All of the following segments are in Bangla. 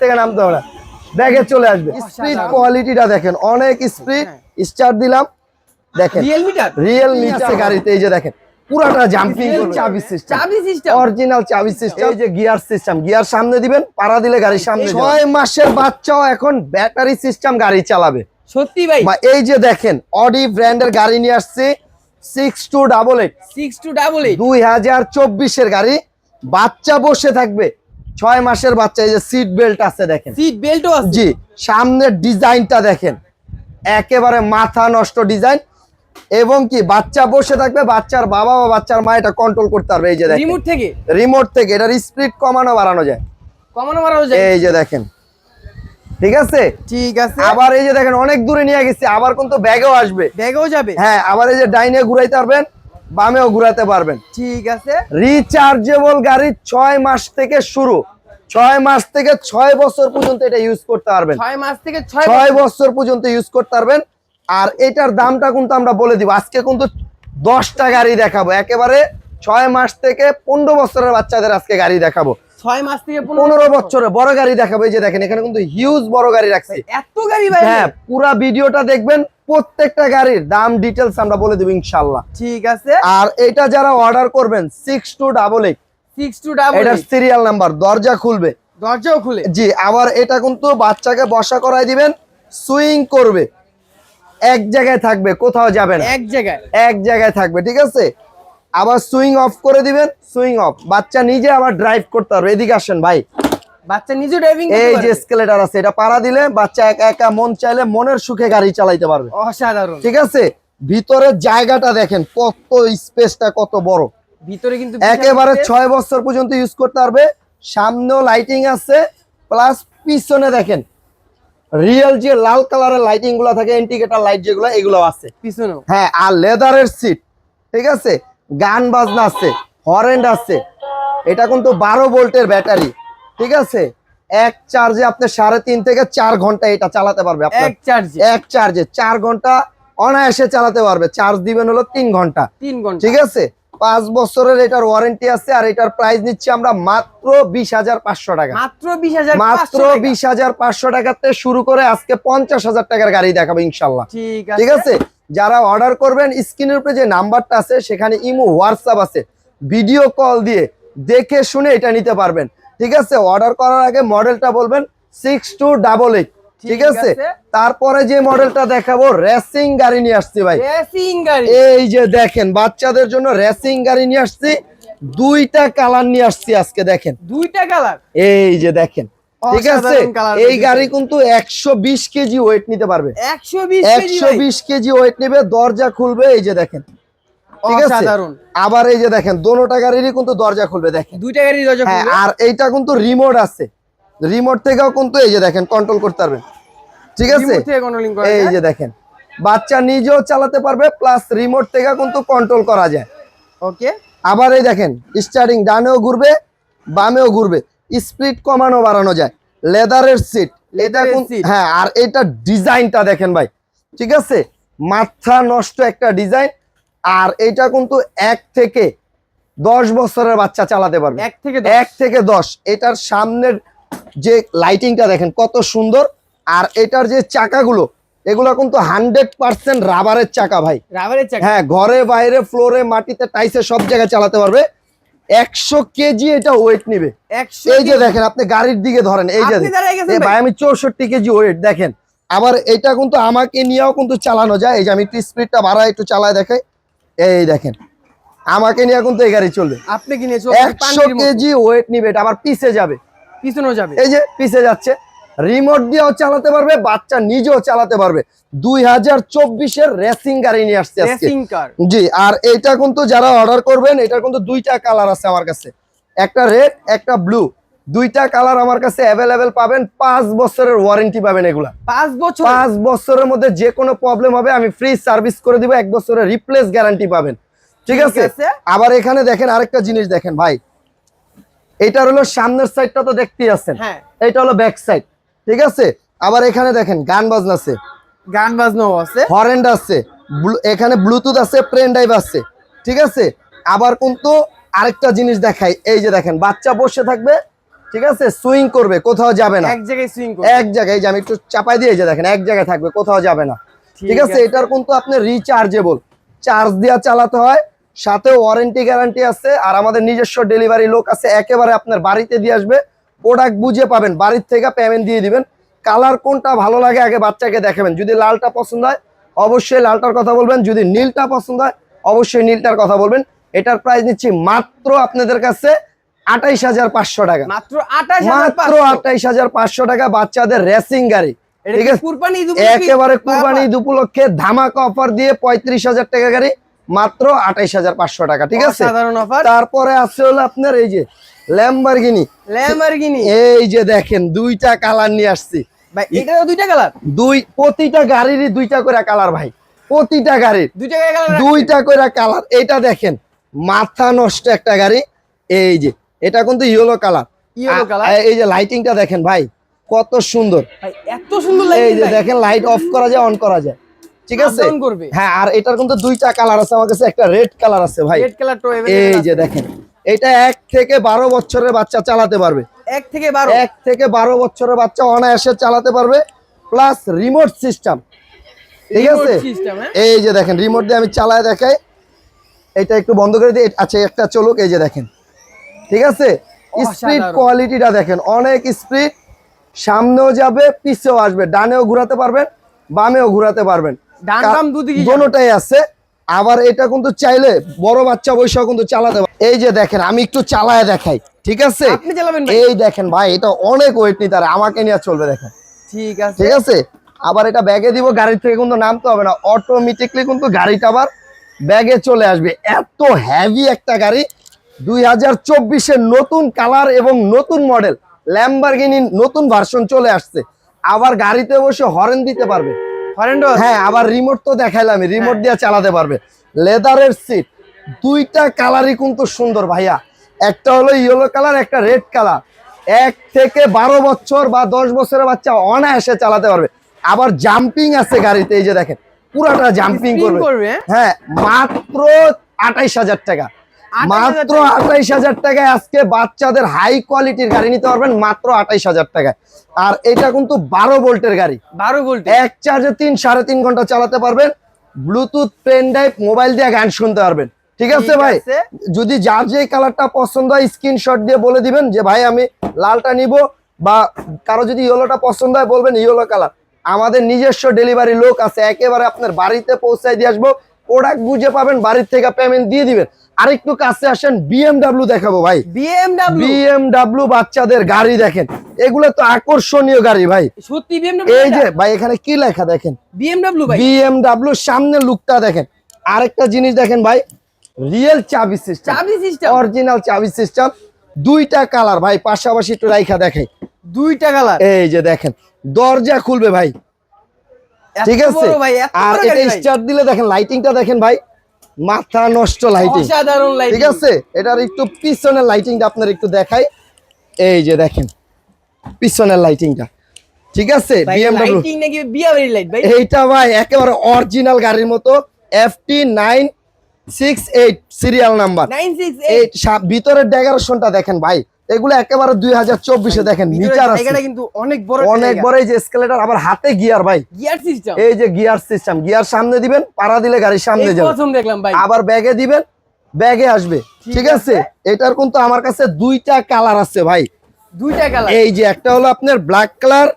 থেকে নামতে হবে না। ব্যাগে চলে আসবে। স্পিড কোয়ালিটিটা দেখেন অনেক স্পিড। স্টার দিলাম দেখেন। রিয়েল মিটার রিয়েল মিটার গাড়িতে এই যে দেখেন পুরাটা জাম্পিং চাবি সিস্টেম চাবি সিস্টেম অরিজিনাল চাবি সিস্টেম এই যে গিয়ার সিস্টেম গিয়ার সামনে দিবেন পাড়া দিলে গাড়ির সামনে। ছয় মাসের বাচ্চাও এখন ব্যাটারি সিস্টেম গাড়ি চালাবে। সত্যি ভাই। বা এই যে দেখেন অডি ব্র্যান্ডের গাড়ি নিয়ে আসছে six two double eight six two double eight দুই হাজার চব্বিশের গাড়ি বাচ্চা বসে থাকবে। ছয় মাসের বাচ্চা এই যে সিট বেল্ট আছে দেখেন। সিট বেল্টও আছে। জি সামনের ডিজাইনটা দেখেন। একেবারে মাথা নষ্ট ডিজাইন এবং কি বাচ্চা বসে থাকবে বাচ্চার বাবা বা বাচ্চার মা এটা কন্ট্রোল করতে পারবে এই যে দেখেন। রিমোট থেকে? রিমোট থেকে এটার স্পিড কমানো বাড়ানো যায়। কমানো মারাও যায়? এই যে দেখেন। ঠিক আছে? ঠিক আছে। আবার এই যে দেখেন অনেক দূরে নিয়ে গেছি আবার কিন্তু ব্যাগেও আসবে। ব্যাগেও যাবে? হ্যাঁ আবার এই যে ডাইনে ঘুরাইতে পারবেন। বামেও ঘুরাতে পারবেন। ঠিক আছে। রিচার্জেবল গাড়ি ছয় মাস থেকে শুরু। ছয় মাস থেকে ছয় বছর পর্যন্ত এটা ইউজ করতে পারবেন। ছয় মাস থেকে ছয় বছর। বছর পর্যন্ত ইউজ করতে পারবেন। আর এটার দামটা কিন্তু আমরা বলে দিব। আজকে কিন্তু দশটা গাড়ি দেখাবো। একেবারে ছয় মাস থেকে পনেরো বছরের বাচ্চাদের আজকে গাড়ি দেখাবো। ছয় মাস থেকে পনেরো বছরে। বড় গাড়ি দেখাবো। এই যে দেখেন এখানে কিন্তু হিউজ বড় গাড়ি রাখছি। এত গাড়ি হ্যাঁ পুরা ভিডিওটা দেখবেন। প্রত্যেকটা গাড়ির দাম ডিটেলস আমরা বলে দেবো ইনশাল্লাহ ঠিক আছে। আর এটা যারা অর্ডার করবেন six two double eight six two double এটার সিরিয়াল নাম্বার দরজা খুলবে। দরজাও খুলে। জি আবার এটা কিন্তু বাচ্চাকে বসা করায় দিবেন সুইং করবে। এক জায়গায় থাকবে কোথাও যাবে না। এক জায়গায়। এক জায়গায় থাকবে ঠিক আছে? আবার সুইং অফ করে দিবেন সুইং অফ বাচ্চা নিজে আবার ড্রাইভ করতে পারবে। এদিকে আসেন ভাই। বাচ্চা নিজে ড্রাইভিং এই যে স্কেলেটার আছে এটা পাড়া দিলে বাচ্চা একা একা মন চাইলে মনের সুখে গাড়ি চালাইতে পারবে। অসাধারণ। ঠিক আছে? ভিতরের জায়গাটা দেখেন কত স্পেসটা কত বড়। ভিতরে কিন্তু একেবারে ছয় বছর পর্যন্ত ইউজ করতে পারবে। সামনেও লাইটিং আছে প্লাস পিছনে দেখেন রিয়েল যে লাল কালারের লাইটিংগুলো থাকে ইন্ডিকেটার লাইট যেগুলো এগুলো আছে। পিছনেও। হ্যাঁ আর লেদারের সিট ঠিক আছে? গান বাজনা আছে হরেন্ড আছে। এটা কিন্তু বারো ভোল্টের ব্যাটারি ঠিক আছে? এক চার্জে আপনি সাড়ে তিন থেকে চার ঘণ্টা এটা চালাতে পারবে এক চার্জে এক চার্জে চার ঘণ্টা অনায়াসে চালাতে পারবে। চার্জ দিবেন হলো তিন ঘণ্টা। তিন ঘণ্টা। ঠিক আছে? পাঁচ বছরের এটার ওয়ারেন্টি আছে আর এটার প্রাইস নিচ্ছি আমরা মাত্র বিশ হাজার পাঁচশো টাকা। মাত্র বিশ হাজার মাত্র বিশ হাজার পাঁচশো টাকাতে শুরু করে আজকে পঞ্চাশ হাজার টাকার গাড়ি দেখাবো ইনশাল্লাহ ঠিক আছে। যারা অর্ডার করবেন স্ক্রিনের উপরে যে নাম্বারটা আছে সেখানে ইমো হোয়াটসঅ্যাপ আছে। ভিডিও কল দিয়ে দেখে শুনে এটা নিতে পারবেন। ঠিক আছে? অর্ডার করার আগে মডেলটা বলবেন সিক্স টু ডাবল এইট ঠিক আছে। তারপরে যে মডেলটা দেখাবো রেসিং গাড়ি নিয়ে আসছি ভাই। রেসিং গাড়ি। এই যে দেখেন বাচ্চাদের জন্য রেসিং গাড়ি নিয়ে আসছি। দুইটা কালার নিয়ে আসছি আজকে দেখেন। দুইটা কালার এই যে দেখেন। ঠিক আছে? এই গাড়ি কিন্তু একশো বিশ কেজি ওয়েট নিতে পারবে। একশো বিশ কেজি ওয়েট নেবে দরজা খুলবে এই যে দেখেন। ঠিক আছে? অসাধারণ। আবার এই যে দেখেন দোনোটা গাড়িরই কিন্তু দরজা খুলবে দেখেন। দুইটা গাড়ি দরজা হ্যাঁ খুলবে? আর এইটা কিন্তু রিমোট আছে। রিমোট থেকেও কিন্তু এই যে দেখেন কন্ট্রোল করতে পারবেন। ঠিক আছে? এই যে দেখেন বাচ্চা নিজেও চালাতে পারবে প্লাস রিমোট থেকে কিন্তু কন্ট্রোল করা যায়। ওকে আবার এই দেখেন স্টার্টিং ডানেও ঘুরবে বামেও ঘুরবে। স্পিড কমানো বাড়ানো যায়। লেদারের সিট এটা। হ্যাঁ আর এটা ডিজাইনটা দেখেন ভাই। ঠিক আছে? মাথা নষ্ট একটা ডিজাইন আর এটা কিন্তু এক থেকে দশ বছরের বাচ্চা চালাতে পারবে। এক থেকে এক থেকে দশ। এটার সামনের যে লাইটিংটা দেখেন কত সুন্দর। আর এটার যে চাকাগুলো এগুলো কিন্তু হান্ড্রেড পার্সেন্ট রাবারের চাকা ভাই। রাবারের চাকা? হ্যাঁ ঘরে বাইরে ফ্লোরে মাটিতে টাইসে সব জায়গায় চালাতে পারবে। একশো কেজি এটা ওয়েট নিবে। এই যে দেখেন আপনি গাড়ির দিকে ধরেন এই যে ভাই। ভাই আমি চৌষট্টি কেজি ওয়েট দেখেন। আবার এটা কিন্তু আমাকে নিয়েও কিন্তু চালানো যায়। এই যে আমি একটু স্পিডটা বাড়ায় একটু চালায় দেখাই। এই দেখেন আমাকে নিয়ে এখন তো এই গাড়ি চলবে। আপনি কিনে একশো কেজি ওয়েট নিবে এটা আবার পিছে যাবে। পিছনেও যাবে? এই যে পিছে যাচ্ছে। রিমোট দিয়েও চালাতে পারবে বাচ্চা নিজেও চালাতে পারবে। দুই হাজার চব্বিশের রেসিং গাড়ি নিয়ে আসছে আজকে। রেসিং কার জি আর এটা কিন্তু যারা অর্ডার করবেন এটা কিন্তু দুইটা কালার আছে আমার কাছে। একটা রেড একটা ব্লু দুইটা কালার আমার কাছে অ্যাভেলেবেল পাবেন পাঁচ বছরের ওয়ারেন্টি পাবেন এগুলা। পাঁচ বছর? পাঁচ বছরের মধ্যে যে কোনো প্রবলেম হবে আমি ফ্রি সার্ভিস করে দিব এক বছরের রিপ্লেস গ্যারান্টি পাবেন। ঠিক আছে। আবার এখানে দেখেন আরেকটা জিনিস দেখেন ভাই। এটা হলো সামনের সাইডটা তো দেখতেই আছেন। হ্যাঁ। এটা হলো ব্যাক সাইড ঠিক আছে? আবার এখানে দেখেন গান বাজনা আছে। গান বাজনাও আছে। হরেন্ড আছে। এখানে ব্লুটুথ আছে প্রেন ড্রাইভ আছে। ঠিক আছে? আবার কিন্তু আরেকটা জিনিস দেখাই। এই যে দেখেন বাচ্চা বসে থাকবে ঠিক আছে? সুইং করবে কোথাও যাবে না। এক জায়গায় সুইং করবে। এক জায়গায় যে আমি একটু চাপাই দিয়ে যে দেখেন এক জায়গায় থাকবে কোথাও যাবে না। ঠিক আছে? এটার কিন্তু আপনি রিচার্জেবল চার্জ দিয়া চালাতে হয় সাথে ওয়ারেন্টি গ্যারান্টি আছে আর আমাদের নিজস্ব ডেলিভারি লোক আছে একেবারে আপনার বাড়িতে দিয়ে আসবে। প্রোডাক্ট বুঝে পাবেন বাড়ির থেকে পেমেন্ট দিয়ে দিবেন। কালার কোনটা ভালো লাগে আগে বাচ্চাকে দেখাবেন। যদি লালটা পছন্দ হয় অবশ্যই লালটার কথা বলবেন। যদি নীলটা পছন্দ হয় অবশ্যই নীলটার কথা বলবেন। এটার প্রাইস নিচ্ছি মাত্র আপনাদের কাছে আঠাইশ হাজার পাঁচশো টাকা। মাত্র মাত্র আঠাইশ হাজার পাঁচশো টাকা বাচ্চাদের রেসিং গাড়ি ঠিক আছে? একেবারে কুরবানি উপলক্ষে ধামাকা অফার দিয়ে পঁয়ত্রিশ হাজার টাকা গাড়ি মাত্র আঠাইশ হাজার পাঁচশো টাকা ঠিক আছে? সাধারণ অফার তারপরে আছে হলো আপনার এই যে ল্যাম্বারগিনি ল্যাম্বরগিনি এই যে দেখেন দুইটা কালার নিয়ে আসছি। ভাই এটা দুইটা কালার দুই প্রতিটা গাড়িরই দুইটা করে কালার ভাই প্রতিটা গাড়ির। দুইটা কালার দুইটা করে কালার এইটা দেখেন মাথা নষ্ট একটা গাড়ি এই যে এটা কিন্তু ইয়েলো কালার। Yellow color? এই যে লাইটিংটা দেখেন ভাই কত সুন্দর। এত সুন্দর এই যে দেখেন লাইট অফ করা যায় অন করা যায়। ঠিক আছে। হ্যাঁ আর এটার কিন্তু দুইটা কালার আছে আমার কাছে একটা রেড কালার আছে ভাই। রেড কালার এই যে দেখেন এটা এক থেকে বারো বছরের বাচ্চা চালাতে পারবে। এক থেকে বারো? এক থেকে বারো বছরের বাচ্চা অনায়াসে চালাতে পারবে প্লাস রিমোট সিস্টেম ঠিক আছে? হ্যাঁ? এই যে দেখেন রিমোট দিয়ে আমি চালায় দেখাই। এটা একটু বন্ধ করে দিই। আচ্ছা একটা চলুক এই যে দেখেন। ঠিক আছে? স্পিড কোয়ালিটিটা দেখেন অনেক স্পিড। সামনেও যাবে পিছেও আসবে ডানেও ঘোরাতে পারবেন বামেও ঘোরাতে পারবেন। দোনোটাই আছে আবার এটা কিন্তু চাইলে বড় বাচ্চা বৈশাখ কিন্তু চালাতে এই যে দেখেন আমি একটু চালায় দেখাই ঠিক আছে? ভাই। এই দেখেন ভাই এটা অনেক ওয়েট নিতে পারে আমাকে নিয়ে চলবে দেখেন। ঠিক আছে। ঠিক আছে? আবার এটা ব্যাগে দিব গাড়ি থেকে কিন্তু নামতে হবে না অটোমেটিকলি কিন্তু গাড়িটা আবার ব্যাগে চলে আসবে। এত হেভি একটা গাড়ি দুই হাজার চব্বিশের নতুন কালার এবং নতুন মডেল ল্যাম্বারগিনি নতুন ভার্সন চলে আসছে। আবার গাড়িতে বসে হরেন দিতে পারবে। হ্যাঁ আবার রিমোট তো দেখাইলাম রিমোট দিয়ে চালাতে পারবে। লেদারের সিট দুইটা কালারই কিন্তু সুন্দর ভাইয়া। একটা হলো ইয়েলো কালার একটা রেড কালার এক থেকে বারো বছর বা দশ বছরের বাচ্চা অনায়াসে চালাতে পারবে। আবার জাম্পিং আছে গাড়িতে এই যে দেখেন পুরাটা জাম্পিং করবে। হ্যাঁ? হ্যাঁ মাত্র আঠাইশ হাজার টাকা। 28,000 মাত্র। আঠাইশ হাজার টাকায় আজকে বাচ্চাদের হাই কোয়ালিটির গাড়ি নিতে পারবেন মাত্র আঠাইশ হাজার টাকায়। আর এটা কিন্তু বারো ভোল্টের গাড়ি। বারো ভোল্ট এক চার্জে তিন সাড়ে তিন ঘণ্টা চালাতে পারবেন। ব্লুটুথ পেন ড্রাইভ মোবাইল দিয়ে গান শুনতে পারবেন। ঠিক আছে ভাই? যদি যার যে কালারটা পছন্দ হয় স্ক্রিনশট দিয়ে বলে দিবেন যে ভাই আমি লালটা নিব। বা কারও যদি ইয়েলোটা পছন্দ হয় বলবেন ইয়েলো কালার আমাদের নিজস্ব ডেলিভারি লোক আছে একেবারে আপনার বাড়িতে পৌঁছায় দিয়ে আসব। প্রোডাক্ট বুঝে পাবেন বাড়ির থেকে পেমেন্ট দিয়ে দিবেন। আরেকটু কাছে আসেন বিএমডাব্লিউ দেখাবো ভাই। বিএমডব্লিউ বিএমডাব্লিউ বাচ্চাদের গাড়ি দেখেন। এগুলো তো আকর্ষণীয় গাড়ি ভাই। সত্যি বিএমডব্লিউ এই যে ভাই এখানে কি লেখা দেখেন? বিএমডব্লিউ ভাই? বিএমডাব্লিউ সামনে লুকটা দেখেন। আরেকটা জিনিস দেখেন ভাই রিয়েল চাবি সিস্টেম চাবি সিস্টেম অরিজিনাল চাবি সিস্টেম দুইটা কালার ভাই পাশাপাশি একটু রাইখা দেখাই। দুইটা কালার এই যে দেখেন দরজা খুলবে ভাই। ঠিক আছে? আর এটা স্টার্ট দিলে দেখেন লাইটিংটা দেখেন ভাই। মাথা নষ্ট লাইটিং অসাধারণ লাইট ঠিক আছে? এটার একটু পিছনের লাইটিংটা আপনার একটু দেখাই। এই যে দেখেন পিছনের লাইটিংটা ঠিক আছে? বিএমডব্লিউ লাইটিং নাকি বিয়াবাড়ি লাইট ভাই? এইটা ভাই একেবারে অরিজিনাল গাড়ির মতো FT nine six eight serial number 968 এই ভিতরের ডেকোরেশনটা দেখেন ভাই। এগুলো একেবারে দুই হাজার চব্বিশে দেখেন আছে। কিন্তু অনেক বড় অনেক বড় এই যে স্কেলেটার আবার হাতে গিয়ার ভাই। গিয়ার সিস্টেম এই যে গিয়ার সিস্টেম গিয়ার সামনে দিবেন পাড়া দিলে গাড়ির সামনে যাবে। দেখলাম ভাই। আবার ব্যাগে দিবেন ব্যাগে আসবে। ঠিক আছে। এটার কিন্তু আমার কাছে দুইটা কালার আছে ভাই। দুইটা কালার এই যে একটা হলো আপনার ব্ল্যাক কালার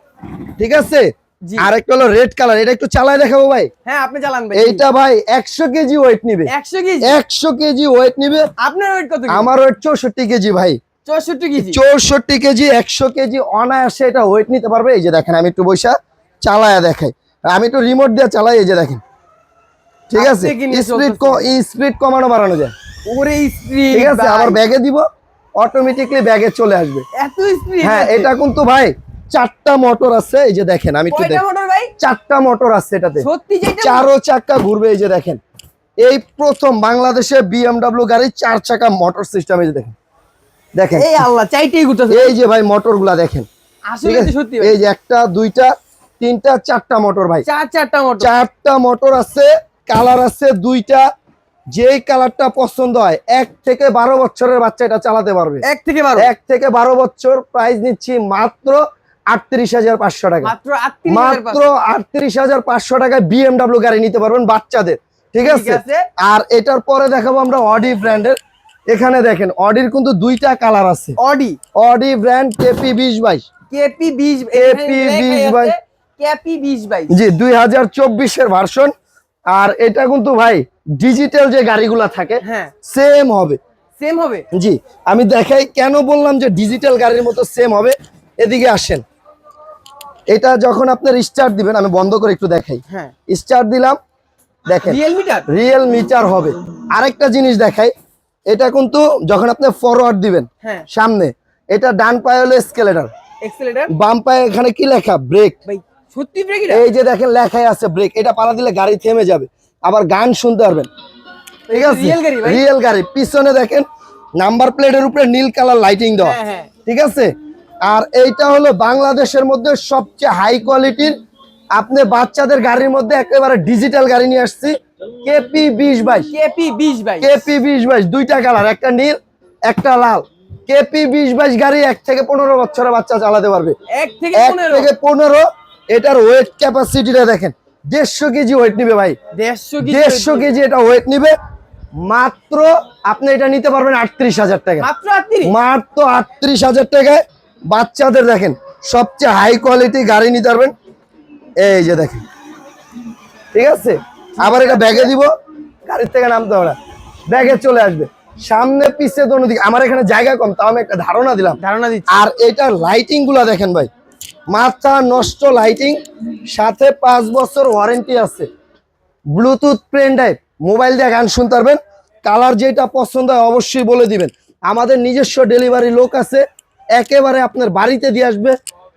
ঠিক আছে? জি। আর একটা হলো রেড কালার এটা একটু চালায় দেখাবো ভাই। হ্যাঁ আপনি চালান ভাই। এইটা ভাই একশো কেজি ওয়েট নিবে। 100 কেজি? একশো কেজি ওয়েট নিবে। আপনার ওয়েট কত আমার ওয়েট চৌষট্টি কেজি ভাই। 64 চৌষট্টি কেজি? একশো কেজি অনায়াসে এটা ওয়েট নিতে পারবে। এই যে দেখেন আমি একটু বৈশা চালায়া দেখাই। আমি একটু রিমোট দিয়ে চালাই এই যে দেখেন। ঠিক আছে? স্পিড স্পিড কমানো বাড়ানো যায়। ওরে স্পিড ঠিক আছে? আবার ব্যাগে দিব অটোমেটিকলি ব্যাগে চলে আসবে। এত স্পিড হ্যাঁ এটা কিন্তু ভাই চারটা মোটর আছে এই যে দেখেন আমি একটু চারটা মোটর আছে এটাতে। চারো ঘুরবে এই যে দেখেন। এই প্রথম বাংলাদেশে বিএমডাব্লিউ গাড়ির চার চাকা মোটর সিস্টেম এই যে দেখেন। দেখেন। এই আল্লাহ চাইতেই ঘুরতেছে। এই যে ভাই মোটরগুলা দেখেন। আসলে সত্যি এই যে একটা দুইটা তিনটা চারটা মোটর ভাই। চার চারটা মোটর। চারটা মোটর আছে কালার আছে দুইটা। যেই কালারটা পছন্দ হয় এক থেকে বারো বছরের বাচ্চা এটা চালাতে পারবে। এক থেকে বারো? এক থেকে বারো বছর প্রাইস নিচ্ছি মাত্র আটত্রিশ হাজার পাঁচশো টাকা। মাত্র আটত্রিশ হাজার পাঁচশো। টাকায় বিএমডাব্লিউ গাড়ি নিতে পারবেন বাচ্চাদের। ঠিক আছে? আর এটার পরে দেখাবো আমরা অডি ব্র্যান্ডের এখানে দেখেন অডির কিন্তু দুইটা কালার আছে। অডি। অডি ব্র্যান্ড কেপি বিশ বাইশ। কেপি বিশ KP 20 বাই- কেপি বিশ বাইশ। জি দুই হাজার চব্বিশের ভার্সন আর এটা কিন্তু ভাই ডিজিটাল যে গাড়িগুলা থাকে হ্যাঁ। সেম হবে। সেম হবে? জি আমি দেখাই কেন বললাম যে ডিজিটাল গাড়ির মতো সেম হবে? এদিকে আসেন। এটা যখন আপনার স্টার্ট দিবেন আমি বন্ধ করে একটু দেখাই। হ্যাঁ। স্টার্ট দিলাম দেখেন। রিয়েলমিটার রিয়েল মিটার হবে। আরেকটা জিনিস দেখাই এটা কিন্তু যখন আপনি ফরওয়ার্ড দিবেন হ্যাঁ। সামনে এটা ডান পায়ে হলো স্কেলেটার বাম পায়ে এখানে কি লেখা? ব্রেক সত্যি ব্রেক এই যে দেখেন লেখাই আছে ব্রেক এটা পালা দিলে গাড়ি থেমে যাবে। আবার গান শুনতে পারবেন। ঠিক আছে? Real গাড়ি ভাই? রিয়েল গাড়ি। পিছনে দেখেন নাম্বার প্লেটের উপরে নীল কালার লাইটিং দেওয়া। হ্যাঁ হ্যাঁ। ঠিক আছে? আর এইটা হলো বাংলাদেশের মধ্যে সবচেয়ে হাই কোয়ালিটির আপনি বাচ্চাদের গাড়ির মধ্যে একেবারে ডিজিটাল গাড়ি নিয়ে আসছি। কেপি বিশ বাইশ। কেপি বিশ বাইশ। কেপি বিশ বাইশ দুইটা কালার একটা নীল একটা লাল। কেপি বিশ বাইশ গাড়ি এক থেকে পনেরো বছরের বাচ্চা চালাতে পারবে। এক থেকে পনেরো। এটার ওয়েট ক্যাপাসিটিটা দেখেন। দেড়শো কেজি ওয়েট নিবে ভাই। দেড়শো দেড়শো কেজি এটা ওয়েট নিবে। মাত্র আপনি এটা নিতে পারবেন আটত্রিশ হাজার টাকা মাত্র আটত্রিশ? হাজার টাকায় বাচ্চাদের দেখেন সবচেয়ে হাই কোয়ালিটি গাড়ি নিতে পারবেন। এই যে দেখেন। ঠিক আছে? আবার এটা ব্যাগে দিব গাড়ির থেকে নামতে হবে না। ব্যাগে চলে আসবে। সামনে পিছে দোনো দিকে। আমার এখানে জায়গা কম তাও আমি একটা ধারণা দিলাম। ধারণা দিচ্ছি। আর এটার লাইটিংগুলা দেখেন ভাই। মাথা নষ্ট লাইটিং সাথে পাঁচ বছর ওয়ারেন্টি আছে। ব্লুটুথ পেন ড্রাইভ মোবাইল দিয়ে গান শুনতে পারবেন। কালার যেটা পছন্দ হয় অবশ্যই বলে দিবেন। আমাদের নিজস্ব ডেলিভারি লোক আছে একেবারে আপনার বাড়িতে দিয়ে আসবে।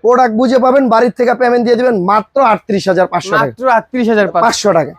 প্রোডাক্ট বুঝে পাবেন বাড়ির থেকে পেমেন্ট দিয়ে দিবেন। মাত্র আটত্রিশ হাজার পাঁচশো টাকা। মাত্র আটত্রিশ হাজার পাঁচশো টাকা।